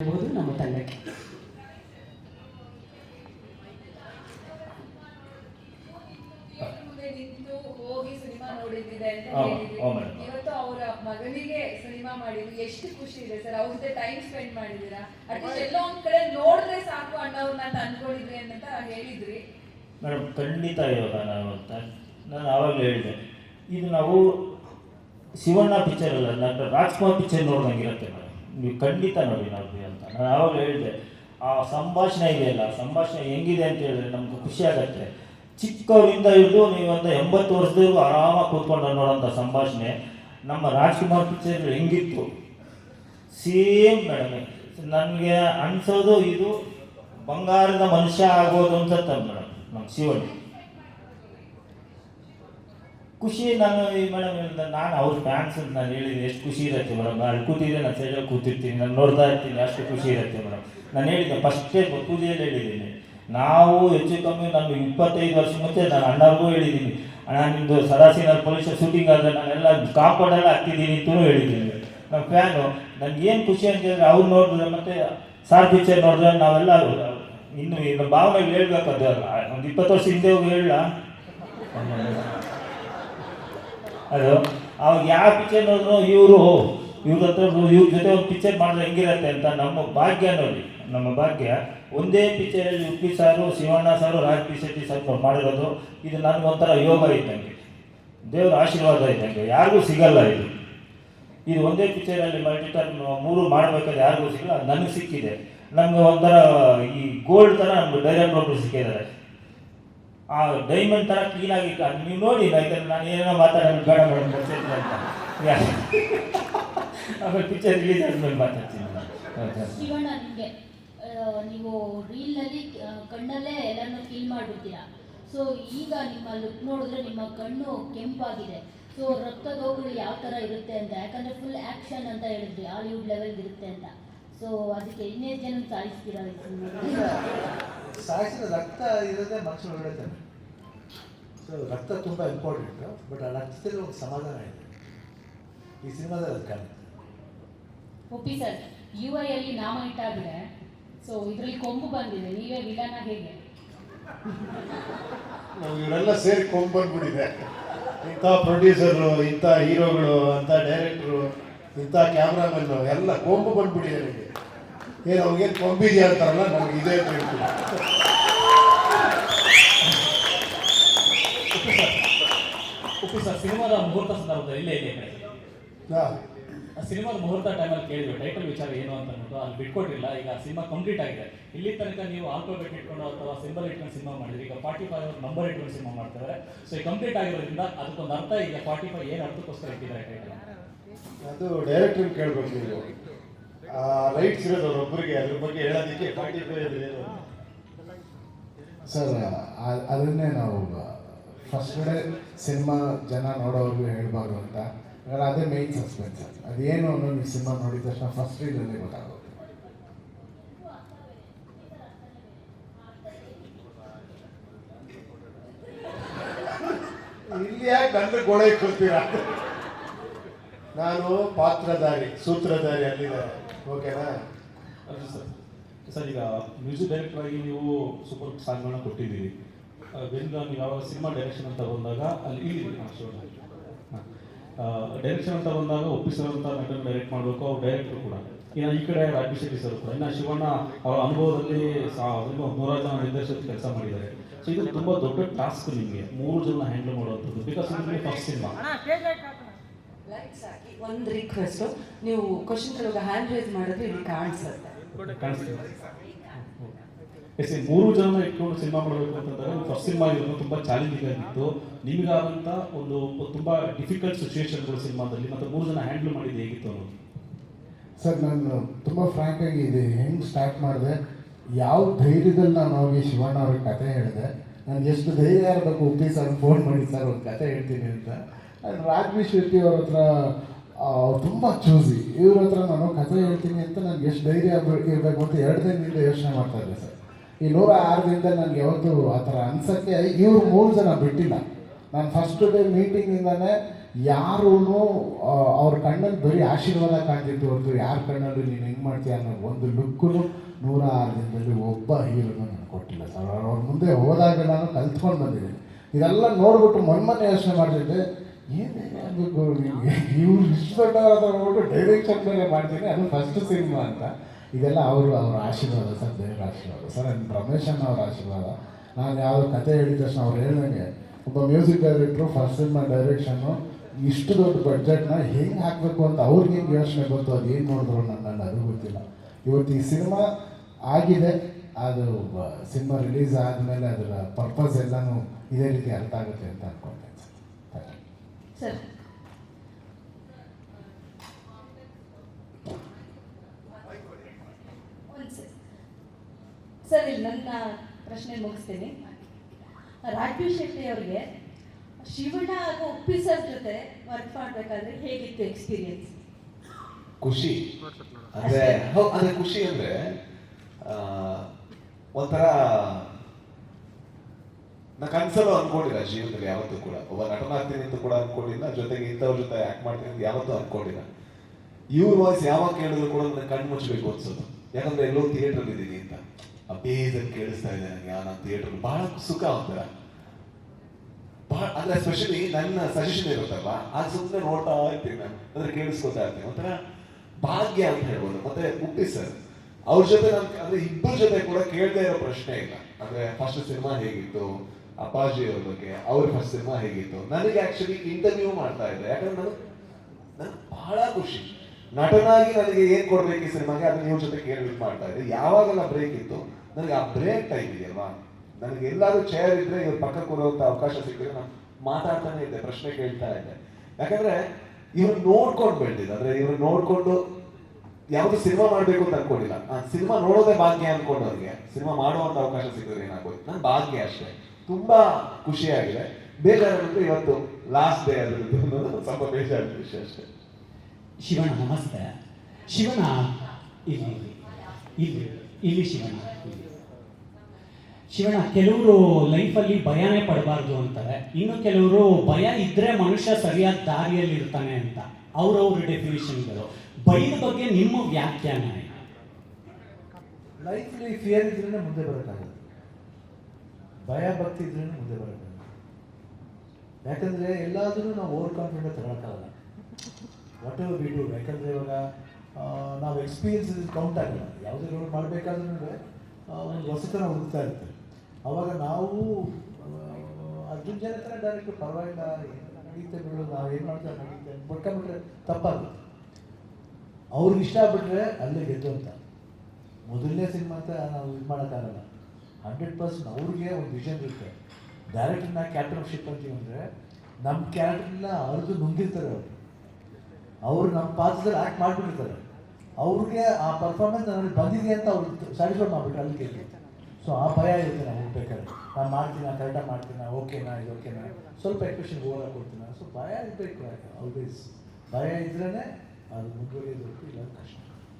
ಇರಬಹುದು ನಮ್ಮ ತಂಡಕ್ಕೆ. ಮುಂದೆ ನಿಂತು ಹೋಗಿ ಸಿನಿಮಾ ನೋಡಿದ್ದಿದೆ ಅಂತ ಹೇಳಿದ್ರಿ ಇವತ್ತು ಅವರ ಮಗನಿಗೆ ಸಿನಿಮಾ ಮಾಡಿದ್ರಿ ಎಷ್ಟು ಖುಷಿ ಇದೆ ಸರ್. ಅವ್ರ ಜೊತೆ ಟೈಮ್ ಸ್ಪೆಂಡ್ ಮಾಡಿದ್ದೀರಾ ಅಟ್ಲೀಸ್ಟ್ ಎಲ್ಲೋ ಒಂದ್ ಕಡೆ ನೋಡಿದ್ರೆ ಸಾಕು ಅಣ್ಣವ್ರನ್ನ ಅಂತ ಅನ್ಕೊಂಡಿದ್ರಿ ಅಂತ ಹೇಳಿದ್ರಿ. ಮೇಡಮ್ ಖಂಡಿತ ಇವಾಗ ನಾನು ಅಂತ ನಾನು ಆವಾಗಲೇ ಹೇಳಿದೆ. ಇದು ನಾವು ಶಿವಣ್ಣ ಪಿಕ್ಚರ್ ಅಲ್ಲ ಡಾಕ್ಟರ್ ರಾಜ್ಕುಮಾರ್ ಪಿಕ್ಚರ್ ನೋಡ್ದಂಗಿರುತ್ತೆ ಮೇಡಮ್. ನೀವು ಖಂಡಿತ ನೋಡಿ ನೋಡಿ ಅಂತ. ನಾನು ಆವಾಗಲೇ ಹೇಳಿದೆ, ಆ ಸಂಭಾಷಣೆ ಇದೆಯಲ್ಲ, ಸಂಭಾಷಣೆ ಹೆಂಗಿದೆ ಅಂತ ಹೇಳಿದ್ರೆ ನಮ್ಗೆ ಖುಷಿ ಆಗುತ್ತೆ. ಚಿಕ್ಕವರಿಂದ ಹಿಡಿದು ನೀವೊಂದು ಎಂಬತ್ತು ವರ್ಷದವರೆಗೂ ಆರಾಮಾಗಿ ಕೂತ್ಕೊಂಡು ನೋಡೋಂಥ ಸಂಭಾಷಣೆ ನಮ್ಮ ರಾಜ್ಕುಮಾರ್ ಪಿಕ್ಚರ್ ಹೆಂಗಿತ್ತು? ಸೇಮ್ ಮೇಡಮ್, ನನಗೆ ಅನ್ಸೋದು ಇದು ಬಂಗಾರದ ಮನುಷ್ಯ ಆಗೋದು ಅನ್ಸತ್ತೆ ಮೇಡಮ್, ನಮ್ಮ ಶಿವಣ್ಣ. ಖುಷಿ ನಾನು ಈ ಮೇಡಮ್ ನಾನು ಅವ್ರ ಫ್ಯಾನ್ಸ್ ಅಂತ ನಾನು ಹೇಳಿದ್ದೆ ಎಷ್ಟು ಖುಷಿ ಇರುತ್ತೆ ಮೇಡಮ್. ನಾನು ಕೂತಿದ್ದೆ ನಾನು ಸೈಡಲ್ಲಿ ಕೂತಿರ್ತೀನಿ, ನಾನು ನೋಡ್ತಾ ಇರ್ತೀನಿ, ಅಷ್ಟು ಖುಷಿ ಇರುತ್ತೆ ಮೇಡಮ್. ನಾನು ಹೇಳಿದ್ದೆ ಫಸ್ಟೇ ಪೂಜೆಯಲ್ಲಿ ಹೇಳಿದ್ದೀನಿ. ನಾವು ಹೆಚ್ಚು ಕಮ್ಮಿ ನಾನು ಇಪ್ಪತ್ತೈದು ವರ್ಷ ಮುಂಚೆ ನಾನು ಅಣ್ಣವ್ರಿಗೂ ಹೇಳಿದ್ದೀನಿ. ಅಣ್ಣ ನಿಮ್ಮದು ಸದಾಶಿವನ ಪೊಲೀಸ್ ಶೂಟಿಂಗ್ ಆದರೆ ನಾನೆಲ್ಲ ಕಾಂಪೌಂಡೆಲ್ಲ ಹಾಕ್ತಿದ್ದೀನಿ ಅಂತಲೂ ಹೇಳಿದ್ದೀನಿ. ನಮ್ಮ ಫ್ಯಾನು ನನಗೆ ಏನು ಖುಷಿ ಅಂತ ಹೇಳಿದ್ರೆ ಅವ್ರು ನೋಡಿದ್ರೆ ಮತ್ತೆ ಸಾರ್ ಪಿಕ್ಚರ್ ನೋಡಿದ್ರೆ ನಾವೆಲ್ಲ ಇನ್ನು ಇನ್ನು ಭಾವನೆಗಳು ಅದು ಒಂದು ಇಪ್ಪತ್ತು ವರ್ಷ ಹಿಂದೆ ಹೋಗಿ ಹೇಳ ಅದು? ಅವಾಗ ಯಾವ ಪಿಕ್ಚರ್ ನೋಡಿದ್ರು ಇವರು, ಇವ್ರ ಹತ್ರ ಇವ್ರ ಜೊತೆ ಒಂದು ಪಿಕ್ಚರ್ ಮಾಡಿದ್ರೆ ಹೆಂಗಿರತ್ತೆ ಅಂತ ನಮ್ಮ ಭಾಗ್ಯ ನೋಡಿ. ನಮ್ಮ ಭಾಗ್ಯ ಒಂದೇ ಪಿಕ್ಚರಲ್ಲಿ ಉಪ್ಪಿ ಸಾರು, ಶಿವಣ್ಣ ಸಾರು ರಾಜ್ ಪಿ ಶೆಟ್ಟಿ ಸರ್ ಮಾಡಿರೋದು. ಇದು ನನಗೊಂಥರ ಯೋಗ ಇದ್ದಂಗೆ. ದೇವರ ಆಶೀರ್ವಾದ ಇದ್ದಂಗೆ. ಯಾರಿಗೂ ಸಿಗಲ್ಲ ಇದು. ಇದು ಒಂದೇ ಪಿಕ್ಚರಲ್ಲಿ ಮಲ್ಟಿಟರ್ ಮೂರು ಮಾಡಬೇಕಾದ್ರೆ ಯಾರಿಗೂ ಸಿಗಲ್ಲ, ನನಗೆ ಸಿಕ್ಕಿದೆ. ನಮಗೆ ಒಂಥರ ಈ ಗೋಲ್ಡ್ ಥರ ನಮ್ಗೆ ಡೈರೆಕ್ಟ್ ಒಬ್ಬರು ಸಿಕ್ಕಿದ್ದಾರೆ. ಆ ಡೈಮಂಡ್ ಥರ ಕ್ಲೀನಾಗಿ ನೀವು ನೋಡಿ ಯಾಕಂದ್ರೆ ನಾನು ಏನೋ ಮಾತಾಡೋದು ಬೇಡ ಮೇಡಮ್ ಅಂತ ಆಮೇಲೆ ಪಿಕ್ಚರ್ ರಿಲೀಸ್ ಆದ್ಮೇಲೆ ಮಾತಾಡ್ತೀನಿ. ಶಿವಣ್ಣ, ನಿಮಗೆ ನೀವು ರೀಲ್ನಲ್ಲಿ ಕಣ್ಣಲ್ಲೇ ಎಲ್ಲರನ್ನೂ ಫೀಲ್ ಮಾಡಿಬಿಡ್ತೀರಾ? ಸೊ ಈಗ ನಿಮ್ಮ ಲುಕ್ ನೋಡಿದ್ರೆ ನಿಮ್ಮ ಕಣ್ಣು ಕೆಂಪಾಗಿದೆ. ಸೊ ರಕ್ತದೋಗಳು ಯಾವ ಥರ ಇರುತ್ತೆ ಅಂತ, ಯಾಕಂದರೆ ಫುಲ್ ಆ್ಯಕ್ಷನ್ ಅಂತ ಹೇಳಿದ್ರಿ ಹಾಲಿವುಡ್ ಲೆವೆಲ್ ಇರುತ್ತೆ ಅಂತ. ಸೊ ಅದಕ್ಕೆ ಇನ್ನೇನು ಜನ ಸಾಯಿಸ್ತೀರಾ ಸಾಯಿಸಿದ ರಕ್ತ ಇರೋದೇ ಮನುಷ್ಯರು ಒಳ್ಳೆತಾನೆ ಸೊ ರಕ್ತ ತುಂಬ ಇಂಪಾರ್ಟೆಂಟ್ ಬಟ್ ಆ ರಕ್ತದಲ್ಲಿ ಒಂದು ಸಮಾಧಾನ ಇದೆ. ಈ ಸಿನಿಮಾದಲ್ಲಿ ಅದು ಕಾಣುತ್ತೆ ಒಪ್ಪಿ ಸರ್ ಯು ಐ ಅಲ್ಲಿ ನಾಮ ಇಟ್ಟಾದ್ರೆ ಸೊ ಇದರಲ್ಲಿ ಕೊಂಬು ಬಂದಿದೆ. ನೀವೇ ವಿಲನ ಹೇಗೆ? ನಾವು ಇವರೆಲ್ಲ ಸೇರಿ ಕೊಂಬು ಬಂದ್ಬಿಟ್ಟಿದೆ. ಇಂಥ ಪ್ರೊಡ್ಯೂಸರು ಇಂಥ ಹೀರೋಗಳು ಅಂಥ ಡೈರೆಕ್ಟ್ರು ಇಂಥ ಕ್ಯಾಮ್ರಾಮನ್ ಎಲ್ಲ ಕೊಂಬು ಬಂದ್ಬಿಟ್ಟಿದೆ ನನಗೆ ಏನು ಅವ್ರಿಗೆ ಕೊಂಬಿದೆಯಾ ಅಂತಾರಲ್ಲ ನನಗೆ ಇದೇ ಹೇಳ್ತೀನಿ ಉಪ್ಪು ಸರ್ ಸಿನಿಮಾದ ಮುಹೂರ್ತ ಸಂದರ್ಭದಲ್ಲಿ ಇಲ್ಲೇ ಇದೆ ಹಾಂ. ಸಿನಿಮಾದ ಮುಹೂರ್ತ ಟೈಮಲ್ಲಿ ಕೇಳಿದ್ವಿ ಟೈಟಲ್ ವಿಚಾರ ಏನು ಅಂತ ಅಂದ್ಬಿಟ್ಟು ಅಲ್ಲಿ ಬಿಟ್ಕೊಟ್ಟಿಲ್ಲ ಈಗ ಸಿನಿಮಾ ಕಂಪ್ಲೀಟ್ ಆಗಿದೆ. ಇಲ್ಲಿ ತನಕ ನೀವು ಆಲ್ಫಾಬೆಟ್ ಇಟ್ಕೊಂಡು ಅಥವಾ ಸಿಂಬಲ್ ಇಟ್ಕೊಂಡು ಸಿನಿಮಾ ಮಾಡಿದ್ರಿ ಈಗ ಫಾರ್ಟಿ ಫೈವ್ ನಂಬರ್ ಇಟ್ಕೊಂಡು ಸಿನಿಮಾ ಮಾಡ್ತಿದ್ದಾರೆ. ಸೊ ಕಂಪ್ಲೀಟ್ ಆಗಿರೋದ್ರಿಂದ ಅದಕ್ಕೊಂದು ಅರ್ಥ ಈಗ ಫಾರ್ಟಿ ಫೈವ್ ಏನು ಅರ್ಥಕ್ಕೋಸ್ಕರ ಇಟ್ಟಿದ್ದಾರೆ ಟೈಟಲ್ ಅದು ಡೈರೆಕ್ಟ್ರಿಗೆ ಕೇಳ್ಬೇಕು ನೀವು. ಆ ರೈಟ್ಸ್ ಇರೋದು ಒಬ್ಬರಿಗೆ ಅದ್ರ ಬಗ್ಗೆ ಹೇಳೋದಕ್ಕೆ ಸರ್ ಅದನ್ನೇ ನಾವು ಫಸ್ಟ್ ಕಡೆ ಸಿನಿಮಾ ಜನ ನೋಡೋರ್ಗು ಹೇಳ್ಬಾರ್ದು ಅಂತ. ಯಾಕಂದ್ರೆ ಅದೇ ಮೇನ್ ಸಸ್ಪೆನ್ಸ್ ಅದೇನು ಅನ್ನೋ ನೀವು ಸಿನಿಮಾ ನೋಡಿದ ತಕ್ಷಣ ಫಸ್ಟ್ ಇದರಲ್ಲಿ ಗೊತ್ತಾಗುತ್ತೆ. ಇಲ್ಲಿ ಯಾಕೆ ಗಂಡ ಗೋಡೆ ಕೊಡ್ತೀರಾ ನಾನು ಪಾತ್ರಧಾರಿ ಸೂತ್ರಧಾರಿ ಅಲ್ಲಿದ್ದಾರೆ. ಓಕೆನಾ? ಅದು ಸರ್ ಸರ್ ಈಗ ಮ್ಯೂಸಿಕ್ ಡೈರೆಕ್ಟರ್ ಆಗಿ ನೀವು ಸೂಪರ್ ಸಾಂಗ್ಗಳನ್ನ ಕೊಟ್ಟಿದ್ದೀರಿ. ವೆನ್ ನೀವು ಯಾವಾಗ ಸಿನಿಮಾ ಡೈರೆಕ್ಷನ್ ಅಂತ ಬಂದಾಗ ಅಲ್ಲಿ ಇಲ್ಲಿ ಡೈರೆಕ್ಷನ್ ಅಂತ ಬಂದಾಗ ಅಂತ ನಟನ ಡೈರೆಕ್ಟ್ ಮಾಡಬೇಕು ಅವ್ರು ಡೈರೆಕ್ಟರ್ ಕೂಡ. ಇನ್ನು ಈ ಕಡೆ ಅಭಿಷೇಕ್ ಸರ್ ಕೂಡ. ಇನ್ನು ಶಿವಣ್ಣ ಅವರ ಅನುಭವದಲ್ಲಿ ನೂರಾರು ಜನ ನಿರ್ದೇಶಕ ಕೆಲಸ ಮಾಡಿದ್ದಾರೆ. ಸೊ ಇದು ತುಂಬ ದೊಡ್ಡ ಟಾಸ್ಕ್ ನಿಮಗೆ. ಮೂರು ಜನ ಹ್ಯಾಂಡಲ್ ಮಾಡುವಂಥದ್ದು. ಬಿಕಾಸ್ ಇದು ಫಸ್ಟ್ ಸಿನಿಮಾ. ಲೈಟ್ಸ್ ಹಾಕಿ ಒಂದು ರಿಕ್ವೆಸ್ಟು ನೀವು ಕ್ವಶನ್ ಕೆಲವಾಗ ಹ್ಯಾಂಡ್ ರೈಸ್ ಮಾಡಿದ್ರೆ ಇಲ್ಲಿ ಕಾಣಿಸುತ್ತೆ. ಮೂರು ಜನ ಇಟ್ಕೊಂಡು ಸಿನಿಮಾ ಮಾಡಬೇಕು ಅಂತಂದ್ರೆ ಫಸ್ಟ್ ಸಿನಿಮಾ ಇರೋದು ತುಂಬಾ ಚಾಲೆಂಜಿಂಗ್ ಆಗಿತ್ತು. ನಿಮಗಾದಂತ ಒಂದು ತುಂಬಾ ಡಿಫಿಕಲ್ಟ್ ಸಿಚುವೇಶನ್ಗಳು ಸಿನಿಮಾದಲ್ಲಿ. ಮತ್ತೆ ಮೂರು ಜನ ಹ್ಯಾಂಡಲ್ ಮಾಡಿದ್ದು ಹೇಗಿತ್ತು ಅನ್ನೋದು? ಸರ್ ನಾನು ತುಂಬ ಫ್ರ್ಯಾಂಕಾಗಿ ಇದೆ ಹೆಂಗೆ ಸ್ಟಾರ್ಟ್ ಮಾಡಿದೆ? ಯಾವ ಧೈರ್ಯದಲ್ಲಿ ನಾನು ಅವ್ರಿಗೆ ಶಿವಣ್ಣ ಅವ್ರಿಗೆ ಕತೆ ಹೇಳಿದೆ. ನನಗೆ ಎಷ್ಟು ಧೈರ್ಯ ಇರಬೇಕು ಉಪ್ಪಿ ಸರ್ ಫೋನ್ ಮಾಡಿ ಸರ್ ಒಂದು ಕತೆ ಹೇಳ್ತೀನಿ ಅಂತ. ಆ್ಯಂಡ್ ರಾಜ್ವಿ ಶೆಟ್ಟಿ ಅವ್ರ ಹತ್ರ ತುಂಬ ಚೂಸಿ ಇವ್ರ ಹತ್ರ ನಾನು ಕಥೆ ಹೇಳ್ತೀನಿ ಅಂತ ನನಗೆ ಎಷ್ಟು ಧೈರ್ಯ ಇರಬೇಕು ಅಂತ ಎರಡು ದಿನದಿಂದ ಯೋಚನೆ ಮಾಡ್ತಾ ಇದ್ದೆ ಸರ್. ಈ ನೂರ ಆರು ದಿನದ ನನಗೆ ಯಾವತ್ತು ಆ ಥರ ಅನ್ಸೋಕ್ಕೆ ಇವ್ರು ಮೂರು ಜನ ಬಿಟ್ಟಿಲ್ಲ. ನಾನು ಫಸ್ಟ್ ಡೇ ಮೀಟಿಂಗಿಂದನೇ ಯಾರೂ ಅವ್ರ ಕಣ್ಣಲ್ಲಿ ಬರೀ ಆಶೀರ್ವಾದ ಕಾಣ್ತಿತ್ತು ಹೊರತು ಯಾರ ಕಣ್ಣಲ್ಲಿ ನೀನು ಹೆಂಗೆ ಮಾಡ್ತೀಯ ಅನ್ನೋ ಒಂದು ಲುಕ್ಕು ನೂರ ಆರು ದಿನದಲ್ಲಿ ಒಬ್ಬ ಹೀರೋನು ನಾನು ಕೊಟ್ಟಿಲ್ಲ ಸರ್. ಅವ್ರ ಮುಂದೆ ಹೋದಾಗ ನಾನು ಕಲ್ತ್ಕೊಂಡು ಬಂದಿದ್ದೀನಿ. ಇದೆಲ್ಲ ನೋಡ್ಬಿಟ್ಟು ಮೊನ್ನೆ ಯೋಚನೆ ಮಾಡ್ತಿದ್ದೆ. ಏನೇನು ಆಗಬೇಕು ನಿಮಗೆ? ಇವ್ರು ಇಷ್ಟು ದೊಡ್ಡವರಾದ ನೋಡ್ಬಿಟ್ಟು ಡೈರೆಕ್ಷನ್ ಮೇಲೆ ಮಾಡ್ತೀನಿ. ಅದು ಫಸ್ಟ್ ಸಿನಿಮಾ ಅಂತ. ಇದೆಲ್ಲ ಅವರು ಅವರ ಆಶೀರ್ವಾದ ಸರ್ ದೇವರ ಆಶೀರ್ವಾದ. ಸರ್ ನನ್ನ ರಮೇಶ್ ಅಣ್ಣ ಅವರ ಆಶೀರ್ವಾದ. ನಾನು ಯಾವ ಕತೆ ಹೇಳಿದ ತಕ್ಷಣ ಅವ್ರು ಹೇಳ್ದಂಗೆ, ಒಬ್ಬ music director first cinema direction ಇಷ್ಟು ದೊಡ್ಡ ಬಡ್ಜೆಟ್ನ ಹೆಂಗೆ ಹಾಕಬೇಕು ಅಂತ ಅವ್ರಿಗೆ ಹೆಂಗೆ ಯೋಚನೆ ಬಂತು, ಅದು ಏನು ನೋಡಿದ್ರು ನನ್ನ ಅದು ಗೊತ್ತಿಲ್ಲ. ಇವತ್ತು ಈ ಸಿನಿಮಾ ಆಗಿದೆ, ಅದು ಸಿನಿಮಾ ರಿಲೀಸ್ ಆದಮೇಲೆ ಅದರ ಪರ್ಪಸ್ ಎಲ್ಲನೂ ಇದೇ ರೀತಿ ಅರ್ಥ ಆಗುತ್ತೆ ಅಂತ ಅನ್ಕೊಂಡೆ. ಸರ್. ಸರ್. ಇಲ್ಲಿ ನನ್ನ ಪ್ರಶ್ನೆ ಮುಗಿಸ್ತೀನಿ. ರಾಜೀವ್ ಶೆಟ್ಟಿ ಅವ್ರಿಗೆ ಶಿವಣ್ಣ ಹಾಗೂ ಉಪ್ಪಿ ಸರ್ ಜೊತೆ ವರ್ಕ್ ಮಾಡಬೇಕಾದ್ರೆ ಹೇಗಿತ್ತು ಎಕ್ಸ್ಪೀರಿಯನ್ಸ್ ಖುಷಿ. ಅಂದ್ರೆ ಅಂದ್ರೆ ಖುಷಿ ಅಂದ್ರೆ ಆ, ಒಂಥರ ನಾ ಕನ್ಸಲ್ಲೂ ಅನ್ಕೊಂಡಿಲ್ಲ, ಜೀವನದಲ್ಲಿ ಯಾವತ್ತೂ ಕೂಡ. ಒಬ್ಬ ನಟನಾಗ್ತೀನಿ ಅಂತ ಕೂಡ ಅನ್ಕೊಂಡಿಲ್ಲ, ಜೊತೆಗೆ ಇಂಥವ್ರ ಜೊತೆ ಆಕ್ಟ್ ಮಾಡ್ತೀನಿ ಅಂತ ಯಾವತ್ತೂ ಅನ್ಕೊಂಡಿಲ್ಲ. ಇವ್ರ ವಾಯ್ಸ್ ಯಾವಾಗ ಕೇಳಿದ್ರು ಕೂಡ ನನಗೆ ಕಣ್ಣು ಮುಚ್ಚಬೇಕು ಅನ್ಸೋದು ಯಾಕಂದ್ರೆ ಎಲ್ಲೋ ಥಿಯೇಟರ್ ಇದ್ದೀನಿ ಅಂತ. ಆ ಬೇಜನ್ ಕೇಳಿಸ್ತಾ ಇದೆ ನನಗೆ ಆ ನಾನು ಥಿಯೇಟರ್ ಬಹಳ ಸುಖ ಒಂಥರ ಬಹಳ, ಅಂದ್ರೆ ಸ್ಪೆಷಲಿ ನನ್ನ ಸಜೆಷನ್ ಇರುತ್ತಲ್ಲ ಆ ಸುಮ್ಮನೆ ನೋಡ್ತಾ ಇರ್ತೀನಿ ನಾನು. ಅಂದ್ರೆ ಕೇಳಿಸ್ಕೊತಾ ಇರ್ತೀನಿ. ಒಂಥರ ಭಾಗ್ಯ ಅಂತ ಹೇಳ್ಬೋದು. ಮತ್ತೆ ಉಪ್ಪಿ ಸರ್. ಅವ್ರ ಜೊತೆ ನಾನು, ಅಂದ್ರೆ ಇಬ್ಬರ ಜೊತೆ ಕೂಡ ಕೇಳದೇ ಇರೋ ಪ್ರಶ್ನೆ ಇಲ್ಲ. ಅಂದ್ರೆ ಫಸ್ಟ್ ಸಿನಿಮಾ ಹೇಗಿತ್ತು? ಅಪ್ಪಾಜಿ ಅವ್ರ ಬಗ್ಗೆ, ಅವ್ರ ಫಸ್ಟ್ ಸಿನಿಮಾ ಹೇಗಿತ್ತು? ನನಗೆ ಆಕ್ಚುಲಿ ಇಂಟರ್ವ್ಯೂ ಮಾಡ್ತಾ ಇದ್ದೆ. ಯಾಕಂದ್ರೆ ನನಗೆ ನನಗೆ ಬಹಳ ಖುಷಿ. ನಟನಾಗಿ ನನಗೆ ಏನು ಕೊಡಬೇಕು ಈ ಸಿನಿಮಾಗೆ ಅದನ್ನ ನಿಮ್ಮ ಜೊತೆ ಕೇಳಿ ಮಾಡ್ತಾ ಇದ್ದೆ. ಯಾವಾಗೆಲ್ಲ ಬ್ರೇಕ್ ಇತ್ತು, ನನಗೆ ಆ ಬ್ರೇಕ್ ಟೈಮ್ ಇದೆಯಲ್ವಾ ನನಗೆ ಎಲ್ಲಾದ್ರೂ ಚೇರ್ ಇದ್ರೆ ಇವ್ರ ಪಕ್ಕ ಕೊಡುವಂತ ಅವಕಾಶ ಸಿಕ್ಕಿದ್ರೆ ನಾನು ಮಾತಾಡ್ತಾನೆ ಇದ್ದೆ, ಪ್ರಶ್ನೆ ಕೇಳ್ತಾ ಇದ್ದೆ. ಯಾಕಂದ್ರೆ ಇವ್ರು ನೋಡ್ಕೊಂಡು ಬೆಳೆದಿದ್ದು, ಅಂದ್ರೆ ಇವ್ರು ನೋಡ್ಕೊಂಡು ಯಾವುದು ಸಿನಿಮಾ ಮಾಡಬೇಕು ಅಂತ ಅನ್ಕೊಂಡಿಲ್ಲ. ಸಿನಿಮಾ ನೋಡೋದೇ ಭಾಗ್ಯ ಅನ್ಕೊಂಡವ್ರಿಗೆ. ಸಿನಿಮಾ ಮಾಡುವಂತ ಅವಕಾಶ ಸಿಕ್ಕಿದ್ರೆ ಏನಾಗೋದು ನನ್ ಭಾಗ್ಯ ಅಷ್ಟೇ. ತುಂಬಾ ಖುಷಿಯಾಗಿದೆ. ಬೇಜಾರಾಗುತ್ತೆ ಇವತ್ತು ಲಾಸ್ಟ್ ಡೇ ಅನ್ನೋದು ಸ್ವಲ್ಪ ಬೇಜಾರು ವಿಷಯ ಅಷ್ಟೇ. ಶಿವಣ್ಣ ನಮಸ್ತೆ. ಶಿವಣ್ಣ ಇಲ್ಲಿ ಇಲ್ಲಿ ಇಲ್ಲಿ ಶಿವಣ್ಣ. ಶಿವಣ್ಣ ಕೆಲವರು ಲೈಫಲ್ಲಿ ಭಯನೇ ಪಡಬಾರ್ದು ಅಂತಾರೆ. ಇನ್ನು ಕೆಲವರು ಭಯ ಇದ್ರೆ ಮನುಷ್ಯ ಸರಿಯಾದ ದಾರಿಯಲ್ಲಿ ಇರ್ತಾನೆ ಅಂತ. ಅವ್ರವ್ರ ಡೆಫಿನೇಷನ್ಗಳು ಭಯದ ಬಗ್ಗೆ ನಿಮ್ಮ ವ್ಯಾಖ್ಯಾನ ಲೈಫ್ ಲೈಫ್ಲಿ ಫಿಯರ್ ಇದ್ರೆ ಮುಂದೆ ಬರೋಕ್ಕಾಗಲ್ಲ. ಭಯ ಭಕ್ತಿ ಇದ್ರೇ ಮುಂದೆ ಬರಬೇಕು ಯಾಕಂದರೆ ಎಲ್ಲಾದರೂ ನಾವು ಓವರ್ ಕಾನ್ಫಿಡೆಂಟ್ ತಗೊಳಕ್ಕಾಗಲ್ಲ. ವಾಟ್ ಎವರ್ ವಿ ಡೂ ಯಾಕಂದರೆ ಇವಾಗ ನಾವು ಎಕ್ಸ್ಪೀರಿಯನ್ಸ್ ಕೌಂಟ್ ಆಗಿಲ್ಲ. ಯಾವುದೇ ರೋಲ್ ಮಾಡಬೇಕಾದ್ರೂ ಒಂದು ಹೊಸತನ ಹುಡುಕ್ತಾ ಇರುತ್ತೆ. ಅವಾಗ ನಾವು ಅರ್ಜುನ್ ಜನ ಥರ ಡೈರೆಕ್ಟ್ ಪರವಾಗಿಲ್ಲ ನಡೀತೆ ಬಿಡು, ನಾವು ಏನು ಮಾಡ್ತಾರೆ ನಡೀತೆ ಬಿಟ್ಕೊಂಡ್ಬಿಟ್ರೆ ತಪ್ಪಾಗುತ್ತೆ. ಅವ್ರಿಗೆ ಇಷ್ಟ ಬಿಟ್ಟರೆ ಅಲ್ಲೇ ಗೆದ್ದು ಅಂತ. ಮೊದಲನೇ ಸಿನಿಮಾ ಅಂತ ನಾವು ಇದು ಮಾಡೋಕ್ಕಾಗಲ್ಲ. ಹಂಡ್ರೆಡ್ ಪರ್ಸೆಂಟ್ ಅವ್ರಿಗೆ ಒಂದು ವಿಷನ್ ಇರುತ್ತೆ. ಡೈರೆಕ್ಟರ್ನ ಶಿಪ್ ಅಂತೀವಿ ಅಂದರೆ ನಮ್ಮ ಕ್ಯಾರೆಕ್ಟರ್ನ ಅರ್ದು ನುಂಗಿರ್ತಾರೆ ಅವರು. ಅವ್ರು ನಮ್ಮ ಪಾತ್ರದಲ್ಲಿ ಆ್ಯಕ್ಟ್ ಮಾಡಿಬಿಟ್ಟಿರ್ತಾರೆ. ಅವ್ರಿಗೆ ಆ ಪರ್ಫಾರ್ಮೆನ್ಸ್ ನನಗೆ ಬಂದಿದೆ ಅಂತ ಅವ್ರು ಸ್ಯಾಟಿಸ್ಫೈ ಮಾಡ್ಬಿಟ್ಟು ಅಲ್ಲಿ ಕೇಳಿ. ಸೊ ಆ ಭಯ ಇರುತ್ತೆ ನಾವು ಹೋಗ್ಬೇಕಾದ್ರೆ ನಾನು ಮಾಡ್ತೀನ ಕರೆಕ್ಟಾಗಿ ಮಾಡ್ತೀನಿ ಓಕೆನಾ ಇದು ಓಕೆನಾ ಸ್ವಲ್ಪ ಎಕ್ಸ್ಪ್ರೆಷನ್ ಓವರ್ ಕೊಡ್ತೀನಿ ಸೊ ಭಯ ಇರಬೇಕು ಆಲ್ವೇಸ್ ಭಯ ಇದ್ರೇ ಅದು ಮುಂದುವರಿಯೋದು ಇಲ್ಲ ಕಷ್ಟ.